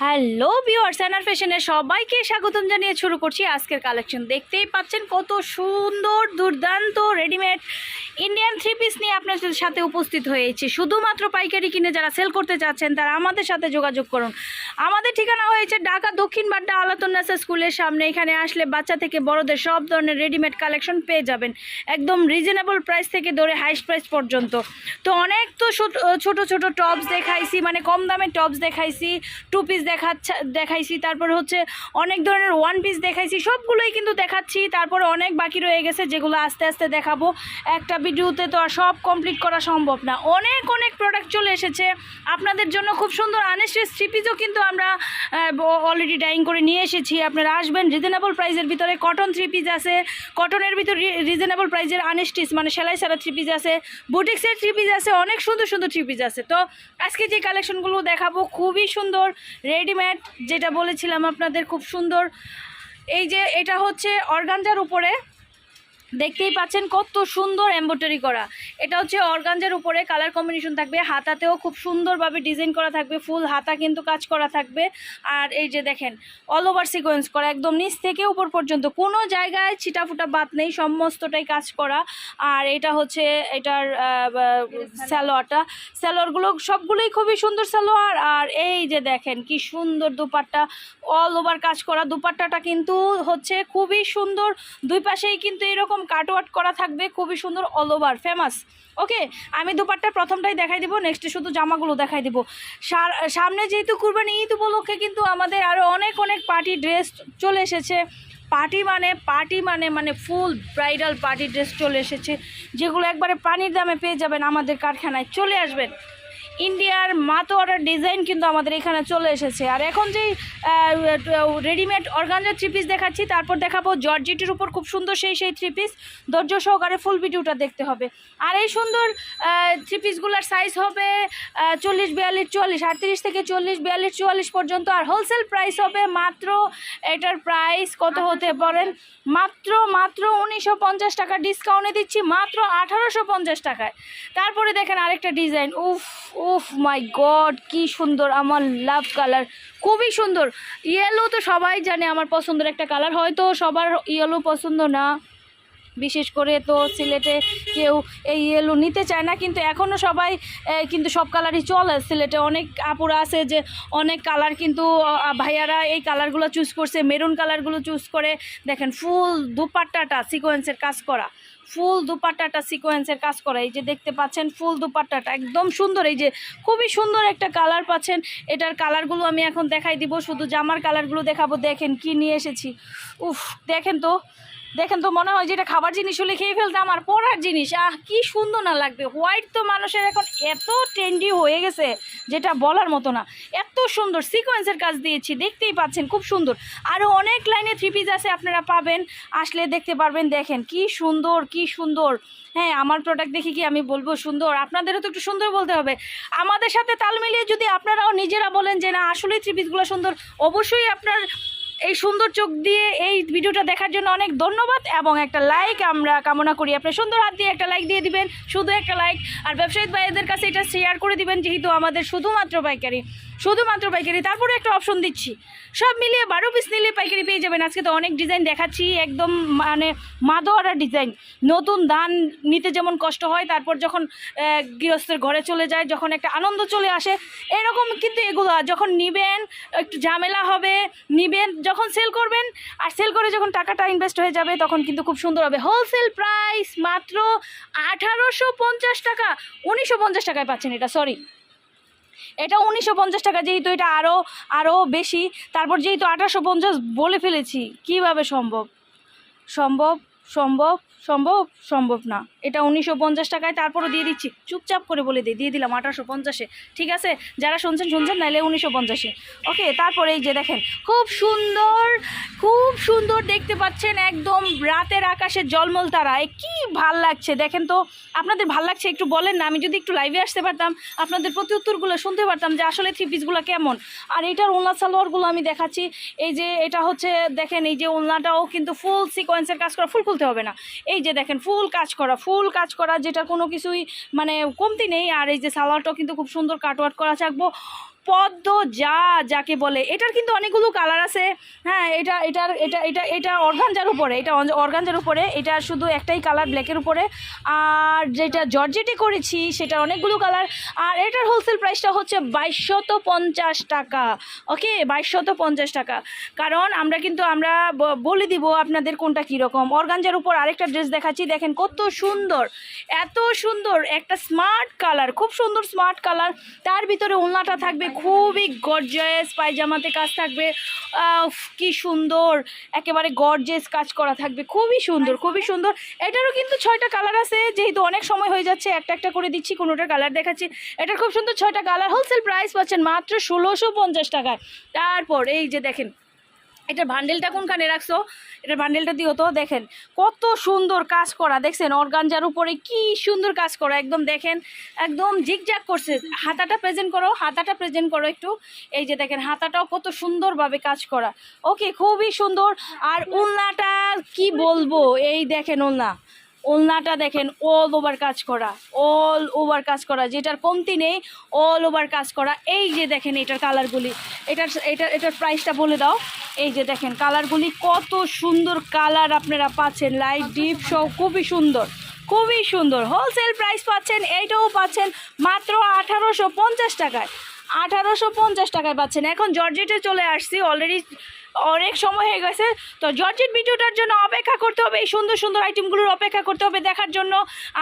Hello viewers অ্যানার ফ্যাশনে সবাইকে স্বাগতম জানিয়ে শুরু করছি আজকের কালেকশন। দেখতেই পাচ্ছেন কত সুন্দর, দুর্দান্ত রেডিমেড ইন্ডিয়ান থ্রি পিস নিয়ে আপনাদের সাথে উপস্থিত হয়েছে। শুধুমাত্র পাইকারি কিনে যারা সেল করতে চাচ্ছেন, তারা আমাদের সাথে যোগাযোগ করুন। আমাদের ঠিকানা হয়েছে ঢাকা দক্ষিণ বাড্ডা আলাতুন্নাসা স্কুলের সামনে। এখানে আসলে বাচ্চা থেকে বড়দের সব ধরনের রেডিমেড কালেকশন পেয়ে যাবেন। একদম রিজনেবল প্রাইস থেকে ধরে হাইস্ট প্রাইস পর্যন্ত। তো অনেক তো ছোট- ছোট টপস দেখাইছি মানে কম দামের টপস দেখাইছি টু পিস দেখাচ্ছা, দেখাইছি। তারপরে হচ্ছে অনেক ধরনের ওয়ান পিস দেখাইছি। সবগুলোই কিন্তু দেখাচ্ছি। তারপরে অনেক বাকি রয়ে গেছে যেগুলো আস্তে আস্তে দেখাবো। একটা ভিডিওতে তো আর সব কমপ্লিট করা সম্ভব না। অনেক অনেক প্রোডাক্ট চলে এসেছে। আপনাদের জন্য খুব সুন্দর আনেস্টের থ্রি পিসও কিন্তু আমরা অলরেডি ডাইং করে নিয়ে এসেছি। আপনারা আসবেন রিজনেবল প্রাইসের ভিতরে কটন থ্রি পিস আছে। কটনের ভিতর রিজনেবল প্রাইসের আনেস্টিস মানে সেলাই সারা থ্রি পিস আছে। বুটিক্সের থ্রি পিস আছে। অনেক সুন্দর সুন্দর থ্রি পিস আছে। তো আজকে যে কালেকশনগুলো দেখাবো, খুবই সুন্দর। রেডিমেড যেটা বলেছিলাম আপনাদের খুব সুন্দর। এই যে এটা হচ্ছে অর্গানজার উপরে, দেখতেই পাচ্ছেন কত সুন্দর এম্ব্রয়ডারি করা। এটা হচ্ছে অর্গানজার উপরে কালার কম্বিনেশন থাকবে। হাতাতেও খুব সুন্দরভাবে ডিজাইন করা থাকবে ফুল হাতা কিন্তু কাজ করা থাকবে। আর এই যে দেখেন অল ওভার সিকোয়েন্স করা, একদম নিচ থেকে উপর পর্যন্ত। কোনো জায়গায় ছিটাফুটা বাদ নেই, সমস্তটাই কাজ করা। আর এটা হচ্ছে এটার স্যালোয়ারটা স্যালোয়ারগুলো সবগুলোই খুবই সুন্দর স্যালোয়ার আর এই যে দেখেন, কি সুন্দর দুপাট্টা অল ওভার কাজ করা। দুপাট্টাটা কিন্তু হচ্ছে খুবই সুন্দর। দুই পাশেই কিন্তু এরকম কাটওয়ার্ট করা থাকবে, খুবই সুন্দর অল ওভার ফেমাস ওকে, আমি দুপারটা প্রথমটাই দেখাই দিব নেক্সটে শুধু জামাগুলো দেখাই দিব। সামনে যেহেতু কুরবানি ঈদ উপলক্ষে কিন্তু আমাদের আরও অনেক অনেক পার্টি ড্রেস চলে এসেছে। পার্টি মানে পার্টি মানে মানে ফুল ব্রাইডাল পার্টি ড্রেস চলে এসেছে, যেগুলো একবারে পানির দামে পেয়ে যাবেন আমাদের কারখানায়। চলে আসবেন। ইন্ডিয়ার মাতোয়ারার ডিজাইন কিন্তু আমাদের এখানে চলে এসেছে। আর এখন যেই রেডিমেড অর্গানজার থ্রি পিস দেখাচ্ছি, তারপর দেখাবো জর্জিটির উপর খুব সুন্দর সেই সেই থ্রি পিস ধৈর্য সহকারে ফুল ভিডিওটা দেখতে হবে। আর এই সুন্দর থ্রি পিসগুলোর সাইজ হবে চল্লিশ, বিয়াল্লিশ, চুয়াল্লিশ, আটত্রিশ থেকে চল্লিশ, বিয়াল্লিশ, চুয়াল্লিশ পর্যন্ত। আর হোলসেল প্রাইস হবে মাত্র, এটার প্রাইস কত হতে পারেন মাত্র মাত্র উনিশশো পঞ্চাশ টাকা ডিসকাউন্টে দিচ্ছি, মাত্র আঠারোশো পঞ্চাশ টাকায়। তারপরে দেখেন আরেকটা ডিজাইন উফ উফ মাই গড কি সুন্দর আমার লাভ কালার খুবই সুন্দর। ইয়েলো তো সবাই জানে আমার পছন্দের একটা কালার হয়তো সবার ইয়েলো পছন্দ না। বিশেষ করে তো সিলেটে কেউ এই ইয়েলো নিতে চায় না, কিন্তু এখনও সবাই কিন্তু সব কালারই চলে। সিলেটে অনেক আপুরা আছে যে, অনেক কালার কিন্তু ভাইয়ারা এই কালারগুলো চুজ করছে মেরুন কালারগুলো চুজ করে। দেখেন ফুল দুপাট্টাটা সিকোয়েন্সের কাজ করা। ফুল দুপাট্টাটা সিকোয়েন্সের কাজ করা। এই যে দেখতে পাচ্ছেন ফুল দুপাট্টাটা একদম সুন্দর। এই যে খুবই সুন্দর একটা কালার পাচ্ছেন। এটার কালারগুলো আমি এখন দেখাই দিব। শুধু জামার কালারগুলো দেখাবো। দেখেন কি নিয়ে এসেছি। উফ, দেখেন তো। দেখেন তো মনে হয় যেটা খাবার জিনিস হলে খেয়ে ফেলতাম আর পরার জিনিস। আহ, কি সুন্দর না লাগবে। হোয়াইট তো মানুষের এখন এত ট্রেন্ডি হয়ে গেছে, যেটা বলার মতো না। এত সুন্দর সিকোয়েন্সের কাজ দিয়েছি, দেখতেই পাচ্ছেন, খুব সুন্দর। আরও অনেক লাইনে থ্রি পিস আছে, আপনারা পাবেন। আসলে দেখতে পারবেন, দেখেন, কি সুন্দর কি সুন্দর। হ্যাঁ আমার প্রোডাক্ট দেখে কি আমি বলব সুন্দর? আপনাদেরও তো একটু সুন্দর বলতে হবে। আমাদের সাথে তাল মিলিয়ে যদি আপনারাও নিজেরা বলেন যে, না, আসলেই থ্রি পিসগুলো সুন্দর, অবশ্যই আপনার এই সুন্দর চোখ দিয়ে এই ভিডিওটা দেখার জন্য অনেক ধন্যবাদ এবং একটা লাইক আমরা কামনা করি। আপনি সুন্দর হাত দিয়ে একটা লাইক দিয়ে দিবেন, শুধু একটা লাইক আর ব্যবসায়ী ভাইদের কাছে এটা শেয়ার করে দিবেন, যেহেতু আমাদের শুধুমাত্র পাইকারি। শুধুমাত্র পাইকারি। তারপরে একটা অপশন দিচ্ছি। সব মিলিয়ে বারো পিস নিলে পাইকারি পেয়ে যাবেন। আজকে তো অনেক ডিজাইন দেখাচ্ছি, একদম মানে মাদোয়ারা ডিজাইন নতুন ধান নিতে যেমন কষ্ট হয়, তারপর যখন গৃহস্থের ঘরে চলে যায়, যখন একটা আনন্দ চলে আসে, এরকম কিন্তু এগুলো যখন নিবেন, একটু ঝামেলা হবে, নিবেন যখন সেল করবেন আর সেল করে যখন টাকাটা ইনভেস্ট হয়ে যাবে, তখন কিন্তু খুব সুন্দর হবে। হোলসেল প্রাইস মাত্র আঠারোশো পঞ্চাশ টাকা। উনিশশো পঞ্চাশ টাকায় পাচ্ছেন এটা সরি এটা উনিশশো পঞ্চাশ টাকা, যেহেতু এটা আরও আরও বেশি। তারপর যেহেতু আঠারোশো পঞ্চাশ বলে ফেলেছি, কীভাবে সম্ভব? সম্ভব সম্ভব। সম্ভব? সম্ভব না। এটা উনিশশো পঞ্চাশ টাকায় তারপরও দিয়ে দিচ্ছি। চুপচাপ করে বলে দিই দিয়ে দিলাম আঠারোশো পঞ্চাশে। ঠিক আছে? যারা শুনছেন শুনছেন নাহলে উনিশশো পঞ্চাশে। ওকে, তারপরে এই যে দেখেন, খুব সুন্দর খুব সুন্দর দেখতে পাচ্ছেন একদম রাতের আকাশে জলমল তারা। এ, কি ভালো লাগছে, দেখেন তো। আপনাদের ভালো লাগছে একটু বলেন না, আমি যদি একটু লাইভে আসতে পারতাম, আপনাদের প্রতি উত্তরগুলো শুনতে পারতাম যে আসলে থ্রি পিসগুলো কেমন। আর এটার ওলনা সালোয়ারগুলো আমি দেখাচ্ছি। এই যে এটা হচ্ছে, দেখেন, এই যে ওলনাটাও কিন্তু ফুল সিকোয়েন্সের কাজ করা ফুল খুলতে হবে না। এই যে দেখেন ফুল কাজ করা ফুল কাজ করা যেটা কোনো কিছুই মানে কমতি নেই। আর এই যে সালোয়ারটাও কিন্তু খুব সুন্দর কাটওয়ার্ট করা থাকব পদ্ম যা যাকে বলে, এটার কিন্তু অনেকগুলো কালার আছে। হ্যাঁ এটা, এটার, এটা এটা এটা অর্গানজার উপরে, এটা অর্গানজার উপরে, এটা শুধু একটাই কালার ব্ল্যাকের উপরে। আর যেটা জর্জেটে করেছি সেটা অনেকগুলো কালার আর এটার হোলসেল প্রাইসটা হচ্ছে বাইশশত পঞ্চাশ টাকা। ওকে বাইশশত পঞ্চাশ টাকা। কারণ আমরা কিন্তু, আমরা বলে দিব আপনাদের কোনটা কীরকম। অর্গানজার উপর আরেকটা ড্রেস দেখাচ্ছি, দেখেন কত সুন্দর, এত সুন্দর, একটা স্মার্ট কালার খুব সুন্দর স্মার্ট কালার তার ভিতরে ওলনাটা থাকবে খুবই গর্জেস পায়জামাতে কাজ থাকবে। কি সুন্দর। একেবারে গর্জেস কাজ করা থাকবে। খুবই সুন্দর খুবই সুন্দর। এটারও কিন্তু ছয়টা কালার আছে, যেহেতু অনেক সময় হয়ে যাচ্ছে, একটা একটা করে দিচ্ছি, কোনোটার কালার দেখাচ্ছি। এটার খুব সুন্দর ছয়টা কালার হোলসেল প্রাইস পাচ্ছেন মাত্র ষোলোশো পঞ্চাশ টাকায়। তারপর এই যে দেখেন এটার বান্ডেলটা কোনখানে রাখছো? এটার বান্ডেলটা দিও তো, দেখেন। কত সুন্দর কাজ করা, দেখছেন? অর্গানজার উপরে কি সুন্দর কাজ করা, একদম দেখেন, একদম জিগজাগ করছে। হাতাটা প্রেজেন্ট করো, হাতাটা প্রেজেন্ট করো একটু। এই যে দেখেন, হাতাটাও কত সুন্দরভাবে কাজ করা। ওকে খুবই সুন্দর। আর উলনাটা কি বলব? এই দেখেন উলনা ওলনাটা দেখেন অল ওভার কাজ করা অল ওভার কাজ করা, যেটার কমতি নেই অল ওভার কাজ করা। এই যে দেখেন এটার কালারগুলি এটার এটার এটার প্রাইসটা বলে দাও। এই যে দেখেন কালারগুলি কত সুন্দর কালার আপনারা পাচ্ছেন। লাইট ডিপ সব খুবই সুন্দর খুবই সুন্দর। হোলসেল প্রাইস পাচ্ছেন, এইটাও পাচ্ছেন মাত্র আঠারোশো পঞ্চাশ টাকায়। আঠারোশো পঞ্চাশ টাকায় পাচ্ছেন। এখন জর্জেটে চলে আসছি অলরেডি অনেক সময় হয়ে গেছে। তো জর্জেট ভিডিওটার জন্য অপেক্ষা করতে হবে, এই সুন্দর সুন্দর আইটেমগুলোর অপেক্ষা করতে হবে দেখার জন্য।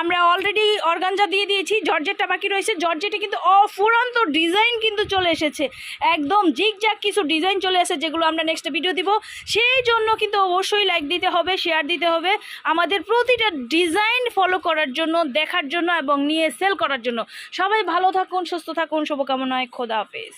আমরা অলরেডি অর্গানজা দিয়ে দিয়েছি, জর্জেটটা বাকি রয়েছে। জর্জেটে কিন্তু অফুরন্ত ডিজাইন কিন্তু চলে এসেছে। একদম জিগজাগ কিছু ডিজাইন চলে এসেছে যেগুলো আমরা নেক্সট ভিডিও দিব। সেই জন্য কিন্তু অবশ্যই লাইক দিতে হবে শেয়ার দিতে হবে। আমাদের প্রতিটা ডিজাইন ফলো করার জন্য, দেখার জন্য এবং নিয়ে সেল করার জন্য। সবাই ভালো থাকুন, সুস্থ থাকুন, শুভকামনায় খোদা হাফেজ।